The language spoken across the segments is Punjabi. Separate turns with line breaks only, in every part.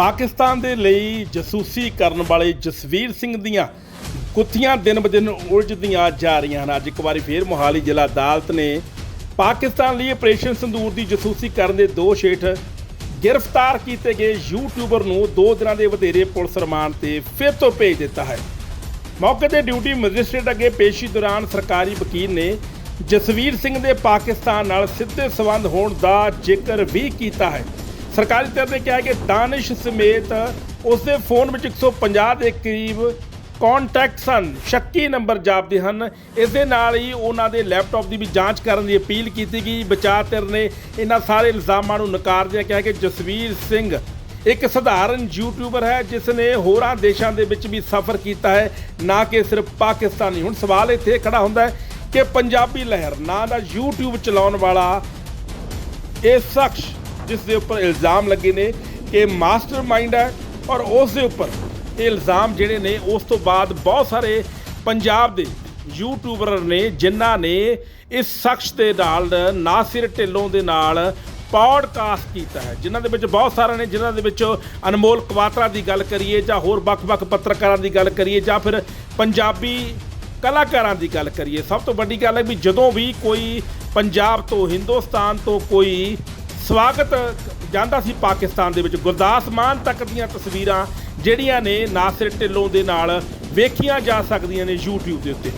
ਪਾਕਿਸਤਾਨ ਦੇ ਲਈ ਜਸੂਸੀ ਕਰਨ ਵਾਲੇ ਜਸਵੀਰ ਸਿੰਘ ਦੀਆਂ ਗੁੱਥੀਆਂ ਦਿਨ ਬਦਿਨ ਉਲਝਦੀਆਂ ਜਾ ਰਹੀਆਂ ਹਨ। ਅੱਜ ਇੱਕ ਵਾਰੀ ਫੇਰ ਮੋਹਾਲੀ ਜ਼ਿਲ੍ਹਾ ਅਦਾਲਤ ਨੇ ਪਾਕਿਸਤਾਨ ਲਈ ਆਪਰੇਸ਼ਨ ਸੰਦੂਰ ਦੀ ਜਸੂਸੀ ਕਰਨ ਦੇ ਦੋਸ਼ ਹੇਠ ਗ੍ਰਿਫਤਾਰ ਕੀਤੇ ਗਏ ਯੂਟਿਊਬਰ ਨੂੰ 2 ਦਿਨਾਂ ਦੇ ਵਧੇਰੇ ਪੁਲਿਸ ਰਿਮਾਂਡ ਤੇ ਫਿਰ ਤੋਂ ਭੇਜ ਦਿੱਤਾ ਹੈ। ਮੌਕੇ ਤੇ ਡਿਊਟੀ ਮੈਜਿਸਟ੍ਰੇਟ ਅੱਗੇ ਪੇਸ਼ੀ ਦੌਰਾਨ ਸਰਕਾਰੀ ਵਕੀਲ ਨੇ ਜਸਵੀਰ ਸਿੰਘ ਦੇ ਪਾਕਿਸਤਾਨ ਨਾਲ ਸਿੱਧੇ ਸੰਬੰਧ ਹੋਣ ਦਾ ਜ਼ਿਕਰ ਵੀ ਕੀਤਾ ਹੈ। ਸਰਕਾਰੀ ਧਿਰ ਨੇ ਕਿਹਾ ਕਿ ਦਾਨਿਸ਼ ਸਮੇਤ ਉਸ ਦੇ ਫੋਨ ਵਿੱਚ 150 ਦੇ ਕਰੀਬ ਕੰਟੈਕਟਸ ਹਨ ਸ਼ੱਕੀ ਨੰਬਰ ਜਾਪਦੇ ਹਨ। ਇਸ ਦੇ ਨਾਲ ਹੀ ਉਹਨਾਂ ਦੇ ਲੈਪਟਾਪ ਦੀ ਵੀ ਜਾਂਚ ਕਰਨ ਦੀ ਅਪੀਲ ਕੀਤੀ ਗਈ। ਬਚਾਅ ਧਿਰ ਨੇ ਇਹਨਾਂ ਸਾਰੇ ਇਲਜ਼ਾਮਾਂ ਨੂੰ ਨਕਾਰਦਿਆਂ ਕਿਹਾ ਕਿ ਜਸਵੀਰ ਸਿੰਘ ਇੱਕ ਸਧਾਰਨ ਯੂਟਿਊਬਰ ਹੈ ਜਿਸ ਨੇ ਹੋਰਾਂ ਦੇਸ਼ਾਂ ਦੇ ਵਿੱਚ ਵੀ ਸਫ਼ਰ ਕੀਤਾ ਹੈ। ਨਾ ਕਿ ਸਿਰਫ ਪਾਕਿਸਤਾਨੀ। ਹੁਣ ਸਵਾਲ ਇੱਥੇ ਖੜਾ ਹੁੰਦਾ ਹੈ ਕਿ ਪੰਜਾਬੀ ਲਹਿਰ, ਨਾਂ ਦਾ YouTube ਚਲਾਉਣ ਵਾਲਾ ਇਹ ਸ਼ਖਸ ਜਿਸ ਦੇ ਉੱਪਰ ਇਲਜ਼ਾਮ ਲੱਗੇ ਨੇ ਕਿ ਮਾਸਟਰਮਾਈਂਡ ਹੈ ਔਰ ਉਸ ਦੇ ਉੱਪਰ ਇਹ ਇਲਜ਼ਾਮ ਜਿਹੜੇ ਨੇ, ਉਸ ਤੋਂ ਬਾਅਦ ਬਹੁਤ ਸਾਰੇ ਪੰਜਾਬ ਦੇ ਯੂਟਿਊਬਰ ਨੇ, ਜਿਨ੍ਹਾਂ ਨੇ ਇਸ ਸ਼ਖਸ ਦੇ ਨਾਲ, ਨਾਸਿਰ ਢਿੱਲੋਂ ਦੇ ਨਾਲ ਪੌਡਕਾਸਟ ਕੀਤਾ ਹੈ। ਜਿਨ੍ਹਾਂ ਦੇ ਵਿੱਚ ਬਹੁਤ ਸਾਰੇ ਨੇ, ਜਿਨ੍ਹਾਂ ਦੇ ਵਿੱਚ ਅਨਮੋਲ ਕਵਾਤਰਾ ਦੀ ਗੱਲ ਕਰੀਏ ਜਾਂ ਹੋਰ ਵੱਖ-ਵੱਖ ਪੱਤਰਕਾਰਾਂ ਦੀ ਗੱਲ ਕਰੀਏ ਜਾਂ ਫਿਰ ਪੰਜਾਬੀ ਕਲਾਕਾਰਾਂ ਦੀ ਗੱਲ ਕਰੀਏ, ਸਭ ਤੋਂ ਵੱਡੀ ਗੱਲ ਹੈ ਵੀ ਜਦੋਂ ਵੀ ਕੋਈ ਪੰਜਾਬ ਤੋਂ, ਹਿੰਦੁਸਤਾਨ ਤੋਂ ਕੋਈ ਸਵਾਗਤ ਜਾਂਦਾ ਸੀ ਪਾਕਿਸਤਾਨ ਦੇ ਵਿੱਚ। ਗੁਰਦਾਸ ਮਾਨ ਤੱਕ ਦੀਆਂ ਤਸਵੀਰਾਂ ਜਿਹੜੀਆਂ ਨੇ ਨਾਸਿਰ ਢਿੱਲੋਂ ਦੇ ਨਾਲ ਵੇਖੀਆਂ ਜਾ ਸਕਦੀਆਂ ਨੇ YouTube ਦੇ ਉੱਤੇ।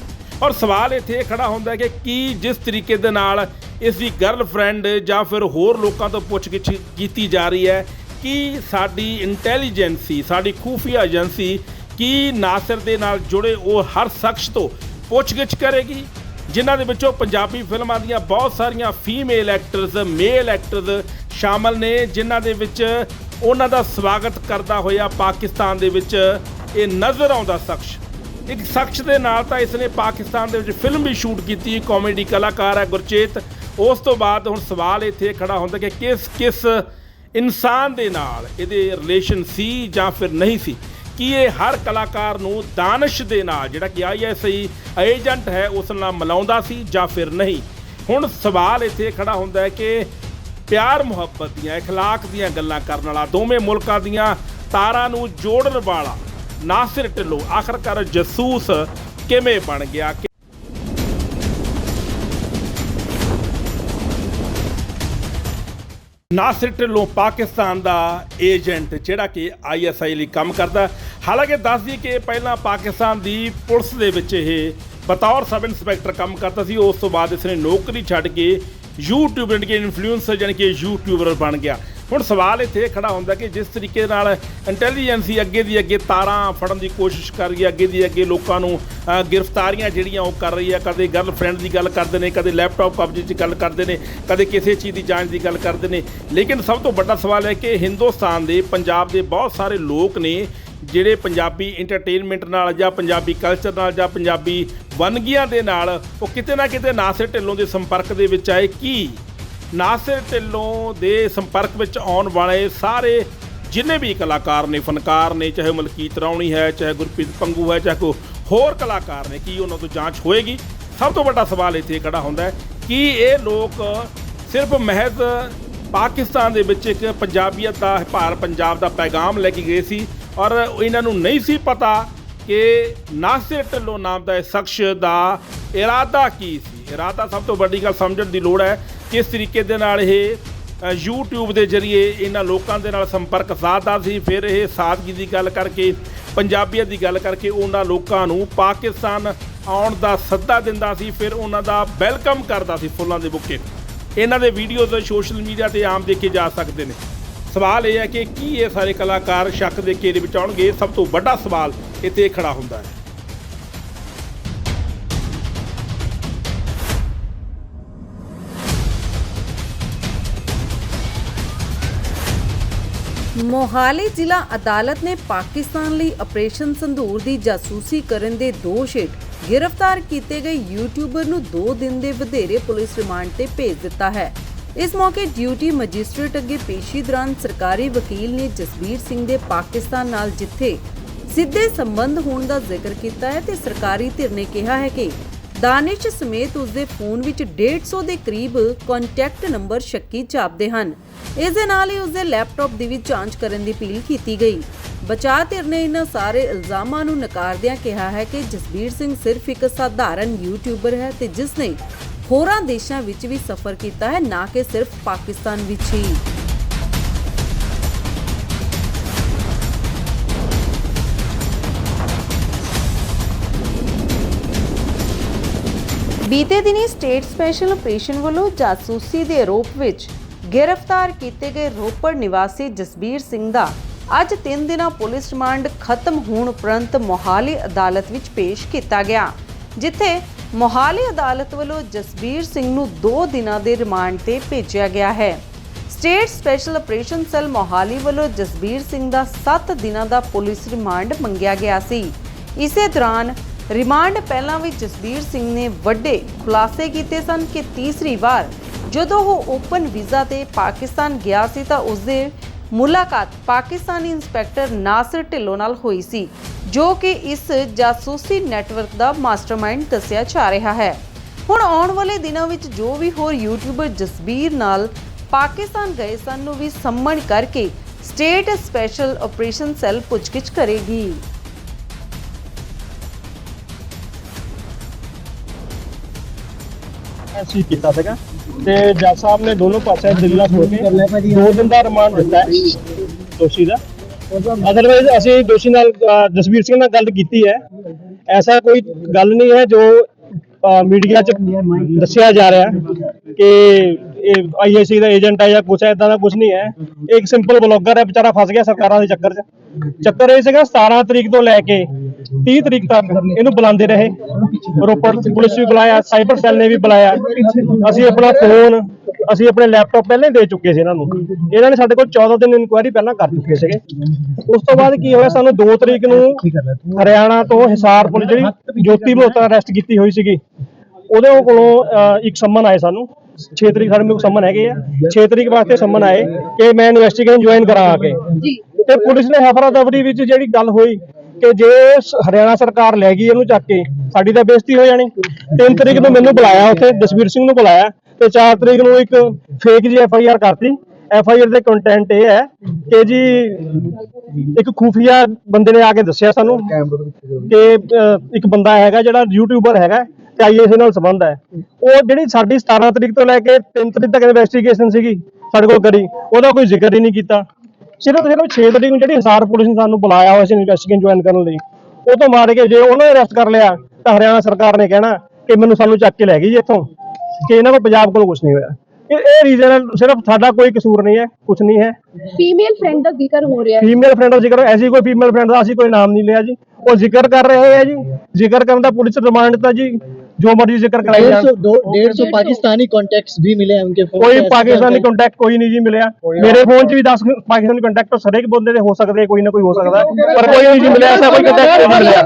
ਔਰ ਸਵਾਲ ਇੱਥੇ ਇਹ ਖੜਾ ਹੁੰਦਾ ਕਿ ਕੀ ਜਿਸ ਤਰੀਕੇ ਦੇ ਨਾਲ ਇਸ ਦੀ ਗਰਲਫ੍ਰੈਂਡ ਜਾਂ ਫਿਰ ਹੋਰ ਲੋਕਾਂ ਤੋਂ ਪੁੱਛਗਿੱਛ ਕੀਤੀ ਜਾ ਰਹੀ ਹੈ, ਕੀ ਸਾਡੀ ਇੰਟੈਲੀਜੈਂਸੀ ਸਾਡੀ ਖੂਫੀਆ ਏਜੰਸੀ ਕੀ ਨਾਸਿਰ ਦੇ ਨਾਲ ਜੁੜੇ ਉਹ ਹਰ ਸ਼ਖਸ ਤੋਂ ਪੁੱਛਗਿੱਛ ਕਰੇਗੀ? ਜਿਨ੍ਹਾਂ ਦੇ ਵਿੱਚੋਂ ਪੰਜਾਬੀ ਫਿਲਮਾਂ ਦੀਆਂ ਬਹੁਤ ਸਾਰੀਆਂ ਫੀਮੇਲ ਐਕਟਰਸ ਮੇਲ ਐਕਟਰਸ ਸ਼ਾਮਲ ਨੇ, ਜਿਨ੍ਹਾਂ ਦੇ ਵਿੱਚ ਉਹਨਾਂ ਦਾ ਸਵਾਗਤ ਕਰਦਾ ਹੋਇਆ ਪਾਕਿਸਤਾਨ ਦੇ ਵਿੱਚ ਇਹ ਨਜ਼ਰ ਆਉਂਦਾ ਸ਼ਖਸ। ਇੱਕ ਸ਼ਖਸ ਦੇ ਨਾਲ ਤਾਂ ਇਸ ਨੇ ਪਾਕਿਸਤਾਨ ਦੇ ਵਿੱਚ ਫਿਲਮ ਵੀ ਸ਼ੂਟ ਕੀਤੀ ਕਾਮੇਡੀ ਕਲਾਕਾਰ ਹੈ ਗੁਰਚੇਤ। ਉਸ ਤੋਂ ਬਾਅਦ ਹੁਣ ਸਵਾਲ ਇੱਥੇ ਖੜਾ ਹੁੰਦਾ ਕਿ ਕਿਸ ਕਿਸ ਇਨਸਾਨ ਦੇ ਨਾਲ ਇਹਦੇ ਰਿਲੇਸ਼ਨ ਸੀ ਜਾਂ ਫਿਰ ਨਹੀਂ ਸੀ? ਕੀ ਇਹ ਹਰ ਕਲਾਕਾਰ ਨੂੰ ਦਾਨਿਸ਼ ਦੇ ਨਾਲ ਜਿਹੜਾ ਕਿ ਆਈਐਸਆਈ ਏਜੰਟ ਹੈ ਉਸ ਨਾਲ ਮਿਲਾਉਂਦਾ ਸੀ ਜਾਂ ਫਿਰ ਨਹੀਂ ਹੁਣ ਸਵਾਲ ਇੱਥੇ ਖੜਾ ਹੁੰਦਾ ਹੈ ਕਿ ਪਿਆਰ ਮੁਹੱਬਤ ਦੀਆਂ اخلاق ਦੀਆਂ ਗੱਲਾਂ ਕਰਨ ਵਾਲਾ ਦੋਵੇਂ ਮੁਲਕਾਂ ਦੀਆਂ ਤਾਰਾਂ ਨੂੰ ਜੋੜਨ ਵਾਲਾ ਨਾਸਿਰ ਢਿੱਲੋਂ ਆਖਰਕਾਰ ਜਸੂਸ ਕਿਵੇਂ ਬਣ ਗਿਆ ਕਿ ਨਾਸਿਰ ਢਿੱਲੋਂ ਪਾਕਿਸਤਾਨ ਦਾ ਏਜੰਟ ਜਿਹੜਾ ਕਿ ਆਈਐਸਆਈ ਲਈ ਕੰਮ ਕਰਦਾ ਹਾਲਾਂਕਿ ਦੱਸ ਦਈਏ ਕਿ ਪਹਿਲਾਂ ਪਾਕਿਸਤਾਨ ਦੀ ਪੁਲਿਸ ਦੇ ਵਿੱਚ ਇਹ ਬਤੌਰ ਸਬ ਇੰਸਪੈਕਟਰ ਕੰਮ ਕਰਦਾ ਸੀ। ਉਸ ਤੋਂ ਬਾਅਦ ਇਸ ਨੇ ਨੌਕਰੀ ਛੱਡ ਕੇ YouTube ਜਾਣੀ ਕਿ ਇਨਫਲੂਐਂਸਰ ਜਾਣੀ ਕਿ ਯੂਟਿਊਬਰ ਬਣ ਗਿਆ। ਹੁਣ ਸਵਾਲ ਇੱਥੇ ਖੜਾ ਹੁੰਦਾ ਕਿ ਜਿਸ ਤਰੀਕੇ ਨਾਲ ਇੰਟੈਲੀਜੈਂਸੀ ਅੱਗੇ ਦੀ ਅੱਗੇ ਤਾਰਾਂ ਫੜਨ ਦੀ ਕੋਸ਼ਿਸ਼ ਕਰ ਰਹੀ ਹੈ, ਅੱਗੇ ਦੀ ਅੱਗੇ ਲੋਕਾਂ ਨੂੰ ਗ੍ਰਿਫਤਾਰੀਆਂ ਜਿਹੜੀਆਂ ਉਹ ਕਰ ਰਹੀ ਹੈ, ਕਦੇ ਗਰਲਫ੍ਰੈਂਡ ਦੀ ਗੱਲ ਕਰਦੇ ਨੇ, ਕਦੇ ਲੈਪਟਾਪ ਕਬਜ਼ੇ 'ਚ ਗੱਲ ਕਰਦੇ ਨੇ, ਕਦੇ ਕਿਸੇ ਚੀਜ਼ ਦੀ ਜਾਂਚ ਦੀ ਗੱਲ ਕਰਦੇ ਨੇ। ਲੇਕਿਨ ਸਭ ਤੋਂ ਵੱਡਾ ਸਵਾਲ ਹੈ ਕਿ ਹਿੰਦੁਸਤਾਨ ਦੇ, ਪੰਜਾਬ ਦੇ ਬਹੁਤ ਸਾਰੇ ਲੋਕ ਨੇ ਜਿਹੜੇ ਪੰਜਾਬੀ ਐਂਟਰਟੇਨਮੈਂਟ ਨਾਲ ਜਾਂ ਪੰਜਾਬੀ ਕਲਚਰ ਨਾਲ ਜਾਂ ਪੰਜਾਬੀ ਵੰਨਗੀਆਂ ਦੇ ਨਾਲ ਉਹ ਕਿਤੇ ਨਾ ਕਿਤੇ ਨਾਸਿਰ ਢਿੱਲੋਂ ਦੇ ਸੰਪਰਕ ਦੇ ਵਿੱਚ ਆਏ ਕੀ? ਨਾਸਿਰ ਢਿੱਲੋਂ ਦੇ ਸੰਪਰਕ ਵਿੱਚ ਆਉਣ ਵਾਲੇ ਸਾਰੇ ਜਿੰਨੇ ਵੀ ਕਲਾਕਾਰ ਨੇ, ਫਨਕਾਰ ਨੇ, ਚਾਹੇ ਮਲਕੀਤ ਰਾਉਣੀ ਹੈ, ਚਾਹੇ ਗੁਰਪ੍ਰੀਤ ਪੰਗੂ ਹੈ, ਚਾਹੇ ਕੋਈ ਹੋਰ ਕਲਾਕਾਰ ਨੇ, ਕੀ ਉਹਨਾਂ ਤੋਂ ਜਾਂਚ ਹੋਏਗੀ? ਸਭ ਤੋਂ ਵੱਡਾ ਸਵਾਲ ਇੱਥੇ ਖੜਾ ਹੁੰਦਾ ਹੈ ਕਿ ਇਹ ਲੋਕ ਸਿਰਫ ਮਹਿਜ਼ ਪਾਕਿਸਤਾਨ ਦੇ ਵਿੱਚ ਇੱਕ ਪੰਜਾਬੀਅਤ ਦਾ ਭਾਰ ਪੰਜਾਬ ਦਾ ਪੈਗਾਮ ਲੈ ਕੇ ਗਏ ਸੀ ਔਰ ਇਹਨਾਂ ਨੂੰ ਨਹੀਂ ਸੀ ਪਤਾ ਕਿ ਨਾਸਿਰ ਢਿੱਲੋਂ ਨਾਮ ਦਾ ਇਹ ਸ਼ਖਸ ਦਾ ਇਰਾਦਾ ਕੀ ਸੀ। ਇਰਾਦਾ ਸਭ ਤੋਂ ਵੱਡੀ ਗੱਲ ਸਮਝਣ ਦੀ ਲੋੜ ਹੈ ਕਿਸ ਤਰੀਕੇ ਦੇ ਨਾਲ ਇਹ ਅ, YouTube ਦੇ ਜ਼ਰੀਏ ਇਹਨਾਂ ਲੋਕਾਂ ਦੇ ਨਾਲ ਸੰਪਰਕ ਸਾਧਦਾ ਸੀ। ਫਿਰ ਇਹ ਸਾਦਗੀ ਦੀ ਗੱਲ ਕਰਕੇ ਪੰਜਾਬੀਅਤ ਦੀ ਗੱਲ ਕਰਕੇ ਉਹਨਾਂ ਲੋਕਾਂ ਨੂੰ ਪਾਕਿਸਤਾਨ ਆਉਣ ਦਾ ਸੱਦਾ ਦਿੰਦਾ ਸੀ। ਫਿਰ ਉਹਨਾਂ ਦਾ ਵੈਲਕਮ ਕਰਦਾ ਸੀ ਫੁੱਲਾਂ ਦੇ ਬੁੱਕੇ। ਇਹਨਾਂ ਦੇ ਵੀਡੀਓਜ਼ ਸੋਸ਼ਲ ਮੀਡੀਆ ਤੇ ਆਮ ਦੇਖੇ ਜਾ ਸਕਦੇ ਨੇ। ਸਵਾਲ ਇਹ ਹੈ ਕਿ ਕੀ ਇਹ ਸਾਰੇ ਕਲਾਕਾਰ ਸ਼ੱਕ ਦੇ ਘੇਰੇ ਵਿੱਚ ਆਉਣਗੇ? ਸਭ ਤੋਂ ਵੱਡਾ ਸਵਾਲ ਇੱਥੇ ਖੜਾ ਹੁੰਦਾ ਹੈ।
ਮੋਹਾਲੀ ਜ਼ਿਲ੍ਹਾ ਅਦਾਲਤ ਨੇ ਪਾਕਿਸਤਾਨ ਲਈ ਆਪਰੇਸ਼ਨ ਸੰਧੂਰ ਦੀ ਜਾਸੂਸੀ ਕਰਨ ਦੇ ਦੋਸ਼ ਹੇਠ ਗ੍ਰਿਫਤਾਰ ਕੀਤੇ ਗਏ ਯੂਟਿਊਬਰ ਨੂੰ 2 ਦਿਨ ਦੇ ਵਧੇਰੇ ਪੁਲਿਸ ਰਿਮਾਂਡ ਤੇ ਭੇਜ ਦਿੱਤਾ ਹੈ। ਇਸ ਮੌਕੇ ਡਿਊਟੀ ਮੈਜਿਸਟ੍ਰੇਟ ਅੱਗੇ ਪੇਸ਼ੀ ਦੌਰਾਨ ਸਰਕਾਰੀ ਵਕੀਲ ਨੇ ਜਸਬੀਰ ਸਿੰਘ ਦੇ ਪਾਕਿਸਤਾਨ ਨਾਲ ਜਿੱਥੇ ਸਿੱਧੇ ਸੰਬੰਧ ਹੋਣ ਦਾ ਜ਼ਿਕਰ ਕੀਤਾ ਹੈ ਤੇ ਸਰਕਾਰੀ ਧਿਰ ਨੇ ਕਿਹਾ ਹੈ ਕਿ ਦਾਨਿਸ਼ ਸਮੇਤ ਉਸ ਦੇ ਫੋਨ ਵਿੱਚ 150 ਦੇ ਕਰੀਬ ਕੰਟੈਕਟ ਨੰਬਰ ਸ਼ੱਕੀ ਜਾਪਦੇ ਹਨ। ਇਸ ਦੇ ਨਾਲ ਹੀ ਉਸਦੇ ਲੈਪਟਾਪ ਦੀ ਵੀ ਜਾਂਚ ਕਰਨ ਦੀ ਅਪੀਲ ਕੀਤੀ ਗਈ। ਬਚਾਅ ਧਿਰ ਨੇ ਇਹਨਾਂ ਸਾਰੇ ਇਲਜ਼ਾਮਾਂ ਨੂੰ ਨਕਾਰਦਿਆਂ ਕਿਹਾ ਹੈ ਕਿ ਜਸਬੀਰ ਸਿੰਘ ਸਿਰਫ ਇੱਕ ਸਾਧਾਰਨ ਯੂਟਿਊਬਰ ਹੈ ਤੇ ਜਿਸ ਨੇ ਹੋਰਾਂ ਦੇਸ਼ਾਂ ਵਿੱਚ ਵੀ ਸਫ਼ਰ ਕੀਤਾ ਹੈ, ਨਾ ਕਿ ਸਿਰਫ ਪਾਕਿਸਤਾਨ ਵਿੱਚ ਹੀ। ਬੀਤੇ ਦਿਨੀ ਸਟੇਟ ਸਪੈਸ਼ਲ ਆਪਰੇਸ਼ਨ ਵੱਲੋਂ ਜਾਸੂਸੀ ਦੇ ਆਰੋਪ ਵਿੱਚ ਗ੍ਰਿਫਤਾਰ ਕੀਤੇ ਗਏ ਰੋਪੜ ਨਿਵਾਸੀ ਜਸਬੀਰ ਸਿੰਘ ਦਾ ਅੱਜ 3 ਦਿਨਾਂ ਪੁਲਿਸ ਰਿਮਾਂਡ ਖਤਮ ਹੋਣ ਉਪਰੰਤ ਮੋਹਾਲੀ ਅਦਾਲਤ ਵਿੱਚ ਪੇਸ਼ ਕੀਤਾ ਗਿਆ, ਜਿੱਥੇ ਮੋਹਾਲੀ ਅਦਾਲਤ ਵੱਲੋਂ ਜਸਬੀਰ ਸਿੰਘ ਨੂੰ 2 ਦਿਨਾਂ ਦੇ ਰਿਮਾਂਡ ਤੇ ਭੇਜਿਆ ਗਿਆ ਹੈ। State special operation cell Mohali ਵੱਲੋਂ ਜਸਬੀਰ ਸਿੰਘ ਦਾ 7 ਦਿਨਾਂ ਦਾ ਪੁਲਿਸ ਰਿਮਾਂਡ ਮੰਗਿਆ ਗਿਆ ਸੀ। ਇਸੇ ਦੌਰਾਨ ਰਿਮਾਂਡ ਪਹਿਲਾਂ ਵੀ ਜਸਬੀਰ ਸਿੰਘ ਨੇ ਵੱਡੇ ਖੁਲਾਸੇ ਕੀਤੇ ਸਨ ਕਿ ਤੀਸਰੀ ਵਾਰ ਜਦੋਂ ਉਹ ਓਪਨ ਵੀਜ਼ਾ ਤੇ ਪਾਕਿਸਤਾਨ ਗਿਆ ਸੀ ਤਾਂ ਉਸਦੇ ਮੁਲਾਕਾਤ ਪਾਕਿਸਤਾਨੀ ਇੰਸਪੈਕਟਰ ਨਾਸਿਰ ਢਿੱਲੋਂ ਨਾਲ ਹੋਈ ਸੀ, ਜੋ ਕਿ ਇਸ ਜਾਸੂਸੀ ਨੈਟਵਰਕ ਦਾ ਮਾਸਟਰਮਾਈਂਡ ਦੱਸਿਆ ਜਾ ਰਿਹਾ ਹੈ। ਹੁਣ ਆਉਣ ਵਾਲੇ ਦਿਨਾਂ ਵਿੱਚ ਜੋ ਵੀ ਹੋਰ ਯੂਟਿਊਬਰ ਜਸਬੀਰ ਨਾਲ ਪਾਕਿਸਤਾਨ ਗਏ ਸਨ ਨੂੰ ਵੀ ਸੰਮਣ ਕਰਕੇ ਸਟੇਟ ਸਪੈਸ਼ਲ ਆਪਰੇਸ਼ਨ ਸੈੱਲ ਪੁੱਛਗਿੱਛ ਕਰੇਗੀ।
ਅਸੀਂ ਕੀਤਾ ਸੀਗਾ? ਤੇ ਜੱਜ ਸਾਹਿਬ ਨੇ ਦੋਨੋਂ ਪਾਸੇ ਦਿਲਾਂ ਹੋ ਕੇ ਦੋ ਦਿਨ ਦਾ ਰਿਮਾਂਡ ਦਿੱਤਾ ਹੈ ਦੋਸ਼ੀ ਦਾ। ਅਦਰਵਾਈਜ਼ ਅਸੀਂ ਦੋਸ਼ੀ ਨਾਲ ਜਸਵੀਰ ਸਿੰਘ ਨਾਲ ਗੱਲ ਕੀਤੀ ਹੈ। ਐਸਾ ਕੋਈ ਗੱਲ ਨਹੀਂ ਹੈ ਜੋ ਮੀਡੀਆ 'ਚ ਦੱਸਿਆ ਜਾ ਰਿਹਾ ਕਿ ਆਈਏਸੀ ਦਾ ਏਜੰਟ ਹੈ ਜਾਂ ਕੁਛ ਐਦਾਂ ਦਾ ਕੁਝ ਨਹੀਂ ਹੈ। ਇੱਕ ਸਿੰਪਲ ਬਲੌਗਰ ਹੈ, ਵਿਚਾਰਾ ਫਸ ਗਿਆ ਸਰਕਾਰਾਂ ਦੇ ਚੱਕਰ 'ਚ। ਚੱਕਰ ਇਹ ਸੀਗਾ 17 ਤਰੀਕ ਤੋਂ ਲੈ ਕੇ 30 ਤਰੀਕ ਤੱਕ ਇਹਨੂੰ ਬੁਲਾਉਂਦੇ ਰਹੇ। ਰੋਪੜ ਪੁਲਿਸ ਵੀ ਬੁਲਾਇਆ, ਸਾਈਬਰ ਸੈੱਲ ਨੇ ਵੀ ਬੁਲਾਇਆ। ਅਸੀਂ ਆਪਣਾ ਫੋਨ, ਅਸੀਂ ਆਪਣੇ ਲੈਪਟਾਪ ਪਹਿਲਾਂ ਹੀ ਦੇ ਚੁੱਕੇ ਸੀ ਇਹਨਾਂ ਨੂੰ। ਇਹਨਾਂ ਨੇ ਸਾਡੇ ਕੋਲ 14 ਦਿਨ ਇਨਕੁਆਇਰੀ ਪਹਿਲਾਂ ਕਰ ਚੁੱਕੇ ਸੀਗੇ। ਉਸ ਤੋਂ ਬਾਅਦ ਕੀ ਹੋਇਆ, ਸਾਨੂੰ 2 ਤਰੀਕ ਨੂੰ ਹਰਿਆਣਾ ਤੋਂ ਹਿਸਾਰ ਪੁਲਿਸ ਜਿਹੜੀ ਜੋਤੀ ਮੋਹਤਾ ਅਰੈਸਟ ਕੀਤੀ ਹੋਈ ਸੀਗੀ, ਉਹਦੇ ਕੋਲੋਂ ਇੱਕ ਸੰਮਨ ਆਏ ਸਾਨੂੰ। 6 ਤਰੀਕ ਸਾਡੇ ਕੋਲ ਸੰਮਨ ਹੈਗੇ ਆ। 6 ਤਰੀਕ ਵਾਸਤੇ ਸੰਮਨ ਆਏ ਕਿ ਮੈਂ ਇਨਵੈਸਟੀਗੇਸ਼ਨ ਜੁਆਇਨ ਕਰਾਂ ਆ ਕੇ ਤੇ ਪੁਲਿਸ ਨੇ ਹਫਰਾ ਦਫਰੀ ਵਿੱਚ ਜਿਹੜੀ ਗੱਲ ਹੋਈ ਕਿ ਜੇ ਹਰਿਆਣਾ ਸਰਕਾਰ ਲੈ ਗਈ ਇਹਨੂੰ ਚੱਕ ਕੇ ਸਾਡੀ ਤਾਂ ਬੇਇੱਜ਼ਤੀ ਹੋ ਜਾਣੀ। 3 ਤਰੀਕ ਨੂੰ ਮੈਨੂੰ ਬੁਲਾਇਆ ਉੱਥੇ ਜਸਵੀਰ ਸਿੰਘ ਨੂੰ ਬੁਲਾਇਆ ਤੇ 4 ਤਰੀਕ ਨੂੰ ਇੱਕ ਫੇਕ ਜੀ ਐਫ ਆਈ ਆਰ ਕਰਤੀ। ਐਫ ਆਈ ਆਰ ਦੇ ਕੰਟੈਂਟ ਇਹ ਹੈ ਕਿ ਜੀ ਇੱਕ ਖੂਫੀਆ ਬੰਦੇ ਨੇ ਆ ਕੇ ਦੱਸਿਆ ਸਾਨੂੰ ਕਿ ਇੱਕ ਬੰਦਾ ਹੈਗਾ ਜਿਹੜਾ ਯੂਟਿਊਬਰ ਹੈਗਾ। ਆਈਏਸੀ ਨਾਲ ਸੰਬੰਧ ਹੈ। ਉਹ ਜਿਹੜੀ ਸਾਡੀ 17 ਤਰੀਕ ਤੋਂ ਲੈ ਕੇ 3 ਤਰੀਕ ਤੱਕ ਇਨਵੈਸਟੀਗੇਸ਼ਨ ਸੀਗੀ ਸਾਡੇ ਕੋਲ ਕਰੀ ਉਹਦਾ ਕੋਈ ਜ਼ਿਕਰ ਹੀ ਨਹੀਂ ਕੀਤਾ। ਸਿਰਫ ਸਿਰਫ 6 ਤਰੀਕ ਨੂੰ ਜਿਹੜੀ ਹਿਸਾਰ ਪੁਲਿਸ ਨੇ ਸਾਨੂੰ ਬੁਲਾਇਆ ਹੋਇਆ ਸੀ ਇਨਵੈਸਟੀਗੇਸ਼ਨ ਜੁਆਇਨ ਕਰਨ ਲਈ ਉਹ ਤੋਂ ਮਾਰ ਕੇ ਜੇ ਉਹਨਾਂ ਨੇ ਅਰੈਸਟ ਕਰ ਲਿਆ ਤਾਂ ਹਰਿਆਣਾ ਸਰਕਾਰ ਨੇ ਕਹਿਣਾ ਕਿ ਮੈਨੂੰ ਸਾਨੂੰ ਚੱਕ ਕੇ ਲੈ ਗਈ ਇੱਥੋਂ ਕਿ ਇਹਨਾਂ ਕੋਲ ਪੰਜਾਬ ਕੋਲ ਕੁਝ ਨਹੀਂ ਹੋਇਆ। ਇਹ ਇਹ ਰੀਜ਼ਨ ਸਿਰਫ ਸਾਡਾ ਕੋਈ ਕਸੂਰ ਨਹੀਂ ਹੈ ਕੁਝ ਨਹੀਂ ਹੈ।
ਫੀਮੇਲ ਫਰੈਂਡ ਦਾ ਜ਼ਿਕਰ ਹੋ ਰਿਹਾ ਹੈ।
ਫੀਮੇਲ ਫਰੈਂਡ ਦਾ ਜ਼ਿਕਰ ਐਸੀ ਕੋਈ ਫੀਮੇਲ ਫਰੈਂਡ ਦਾ ਅਸੀਂ ਕੋਈ ਨਾਮ ਨਹੀਂ ਲਿਆ ਜੀ। ਉਹ ਜ਼ਿਕਰ ਕਰ ਰਹੇ ਹੈ ਜੀ। ਜ਼ਿਕਰ ਕਰਨ ਦਾ ਪੁਲਿਸ ਰਿਮਾਂਡ ਤਾਂ ਜੀ ਜੋ ਮਰਜ਼ੀ ਜ਼ਿਕਰ ਕਰਾਈ
डेढ़
ਜਾਣ
सौ दो डेढ़ सौ पाकिस्तानी कॉन्टेक्ट्स भी मिले हैं उनके फोन
ਕੋਈ
पे, ऐसा
ਪਾਕਿਸਤਾਨੀ
करके।
ਕੰਟੈਕਟ ਕੋਈ ਨਹੀਂ ਜੀ ਮਿਲਿਆ ਮੇਰੇ ਫੋਨ 'ਚ ਵੀ 10 ਪਾਕਿਸਤਾਨੀ ਕੰਟੈਕਟ ਹਰੇਕ ਬੰਦੇ ਦੇ ਹੋ ਸਕਦੇ ਕੋਈ ਨਾ ਕੋਈ ਹੋ ਸਕਦਾ ਪਰ ਕੋਈ ਨਹੀਂ ਜੀ ਮਿਲਿਆ ਐਸਾ ਕੋਈ ਕੰਟੈਕਟ ਨਹੀਂ ਮਿਲਿਆ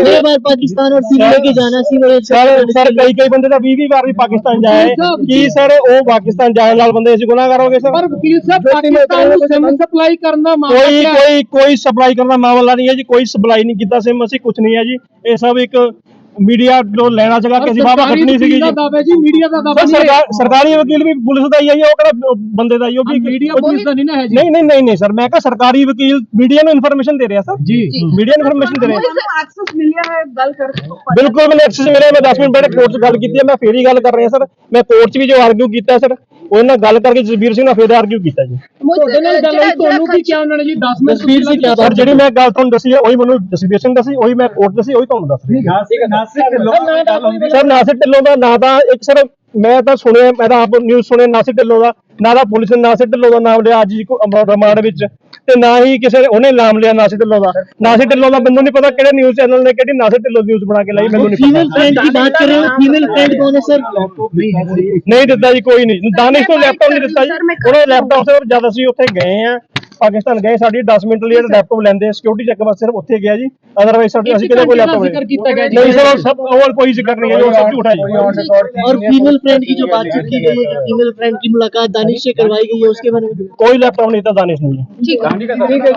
छह बार पाकिस्तान और सीरिया लेके जाना सी बड़े
ਸਰ ਸਰ ਕਈ ਕਈ ਬੰਦੇ ਤਾਂ 20 20 ਵਾਰ ਵੀ ਪਾਕਿਸਤਾਨ ਜਾਏ ਕੀ ਸਰ ਉਹ ਪਾਕਿਸਤਾਨ ਜਾਣ ਨਾਲ ਬੰਦੇ ਅਸੀਂ ਗੁਨਾਹ ਕਰੋਗੇ ਸਰ
ਪਰ ਵਕੀਲ ਸਾਹਿਬ ਪਾਕਿਸਤਾਨ ਨੂੰ ਸਿਮ ਸਪਲਾਈ ਕਰਨ ਦਾ ਮਾਮਲਾ
ਕੋਈ
ਕਿਆ ਹੈ?
ਕੋਈ ਕੋਈ ਸਪਲਾਈ ਕਰਨ ਦਾ ਮਾਮਲਾ ਨਹੀਂ ਹੈ ਜੀ ਕੋਈ ਸਪਲਾਈ ਨਹੀਂ ਕੀਤਾ ਸਿਮ ਅਸੀਂ ਕੁਝ ਨਹੀਂ ਹੈ ਜੀ ਇਹ ਸਭ ਇੱਕ ਮੀਡੀਆ ਤੋਂ ਲੈਣਾ ਸੀਗਾ ਕਿ ਅਸੀਂ ਬਾਬਾ
ਸਰਕਾਰੀ
ਖੱਟਣੀ ਸੀਗੀ ਜੀ।
ਦਾ ਦਾਅਵਾ ਜੀ ਮੀਡੀਆ ਦਾ ਦਾਅਵਾ
ਸਰ
ਨਹੀਂ ਹੈ
ਸਰਕਾਰ ਸਰਕਾਰੀ ਵਕੀਲ ਵੀ ਪੁਲਿਸ ਦਾ ਹੀ ਹੈ ਜੀ, ਉਹ ਕਿਹੜਾ ਬੰਦੇ ਦਾ ਹੀ ਉਹ ਵੀ
ਮੀਡੀਆ ਪੁਲਿਸ ਦਾ ਨਹੀਂ ਨਾ ਹੈ ਜੀ।
ਨਹੀਂ ਨਹੀਂ ਨਹੀਂ ਨਹੀਂ ਸਰ ਮੈਂ ਕਿਹਾ ਸਰਕਾਰੀ ਵਕੀਲ ਮੀਡੀਆ ਨੂੰ ਇਨਫੋਰਮੇਸ਼ਨ ਦੇ ਰਿਹਾ ਸਰ।
ਜੀ।
ਮੀਡੀਆ ਨੂੰ ਇਨਫੋਰਮੇਸ਼ਨ ਦੇ ਰਿਹਾ।
ਐਕਸੈਸ ਮਿਲਿਆ ਹੈ ਗੱਲ ਕਰ
ਬਿਲਕੁਲ ਮੈਨੂੰ ਐਕਸੈਸ ਮਿਲਿਆ ਮੈਂ 10 ਮਿੰਟ ਪਹਿਲੇ ਕੋਰਟ 'ਚ ਗੱਲ ਕੀਤੀ ਹੈ ਮੈਂ ਫੇਰ ਹੀ ਗੱਲ ਕਰ ਰਿਹਾ ਸਰ। ਮੈਂ ਕੋਰਟ 'ਚ ਵੀ ਜੋ ਆਰਗੂ ਕੀਤਾ ਸਰ। ਉਹ ਨਾਲ ਗੱਲ ਕਰਕੇ ਜਸਵੀਰ ਸਿੰਘ ਨਾਲ ਫੇਰ ਆਰਗਿਊ ਕੀਤਾ ਜੀ।
ਤੁਹਾਡੇ ਨਾਲ ਗੱਲ ਹੋਈ ਤੁਹਾਨੂੰ ਕੀ ਕਿਹਾ ਉਹਨਾਂ ਨੇ ਜੀ? 10 ਮਿੰਟ
ਜਸਵੀਰ ਸਿੰਘ
ਕਿਹਾ ਜਿਹੜੀ ਮੈਂ ਗੱਲ ਤੁਹਾਨੂੰ ਦੱਸੀ ਹੈ ਉਹੀ ਮੈਨੂੰ ਜਸਵੀਰ ਸਿੰਘ ਦੱਸੀ ਉਹੀ ਮੈਂ ਕੋਰਟ ਦੱਸੀ ਉਹੀ ਤੁਹਾਨੂੰ ਦੱਸ ਰਹੀ ਸਰ ਨਾਸਿਰ ਢਿੱਲੋਂ ਦਾ ਨਾਂ ਤਾਂ ਇੱਕ ਸਰ ਮੈਂ ਤਾਂ ਸੁਣਿਆ ਮੈਂ ਤਾਂ ਆਪ ਨਿਊਜ਼ ਸੁਣਿਆ ਨਾਸਿਰ ਢਿੱਲੋਂ ਦਾ। ਨਾ ਤਾਂ ਪੁਲਿਸ ਨੇ ਨਾਸਿਰ ਢਿੱਲੋਂ ਦਾ ਨਾਮ ਲਿਆ ਅੱਜ ਜੀ ਕੋ ਰਿਮਾਂਡ ਵਿੱਚ। ਤੇ ਨਾ ਹੀ ਕਿਸੇ ਨੇ ਉਹਨੇ ਨਾਮ ਲਿਆ ਨਾਸਿਰ ਢਿੱਲੋਂ ਦਾ। ਨਾਸਿਰ ਢਿੱਲੋਂ ਦਾ ਮੈਨੂੰ ਨਹੀਂ ਪਤਾ ਕਿਹੜੇ ਨਿਊਜ਼ ਚੈਨਲ ਨੇ ਕਿਹੜੀ ਨਾਸਿਰ ਢਿੱਲੋਂ ਨਿਊਜ਼ ਬਣਾ ਕੇ ਲਾਈ ਮੈਨੂੰ ਨਹੀਂ ਪਤਾ।
ਫੀਮੇਲ ਫਰੈਂਡ ਦੀ ਬਾਤ ਕਰ ਰਹੇ ਹੋ? ਫੀਮੇਲ ਫਰੈਂਡ ਕੌਣ ਹੈ ਸਰ
ਨਹੀਂ ਦਿੱਤਾ ਜੀ ਕੋਈ ਨਹੀਂ ਦਾਨਿਸ਼ ਤੋਂ ਲੈਪਟਾਪ ਨਹੀਂ ਦਿੱਤਾ ਜੀ। ਉਹਨੇ ਲੈਪਟਾਪ ਸਿਰਫ ਜਦ ਅਸੀਂ ਉੱਥੇ ਗਏ ਆ ਪਾਕਿਸਤਾਨ ਗਏ ਸਾਡੀ 10 ਮਿੰਟ ਲਈ ਲੈਪਟਾਪ ਲੈਂਦੇ ਸਿਕਿਉਰਿਟੀ ਚੈੱਕ ਵਾਸਤੇ ਸਿਰਫ ਉੱਥੇ ਗਿਆ ਜੀ ਅਦਰਵਾਈਜ਼ ਸਾਡੀ ਅਸੀਂ ਕਿਤੇ ਕੋਈ ਲੈਪਟਾਪ
ਜ਼ਿਕਰ ਕੀਤਾ ਗਿਆ ਜੀ।
ਨਹੀਂ ਸਰ ਉਹ ਸਭ ਉਹ ਕੋਈ ਜ਼ਿਕਰ ਨਹੀਂ ਹੈ ਜੀ, ਉਹ ਸਭ ਝੂਠ ਹੈ ਜੀ
और फीमेल फ्रेंड की जो बातचीत की गई है कि फीमेल फ्रेंड की मुलाकात दानिश से करवाई गई है उसके बारे में
ਕੋਈ ਲੈਪਟਾਪ ਨਹੀਂ ਦਿੱਤਾ ਦਾਨਿਸ਼ ਨੂੰ ਜੀ
ਠੀਕ ਹੈ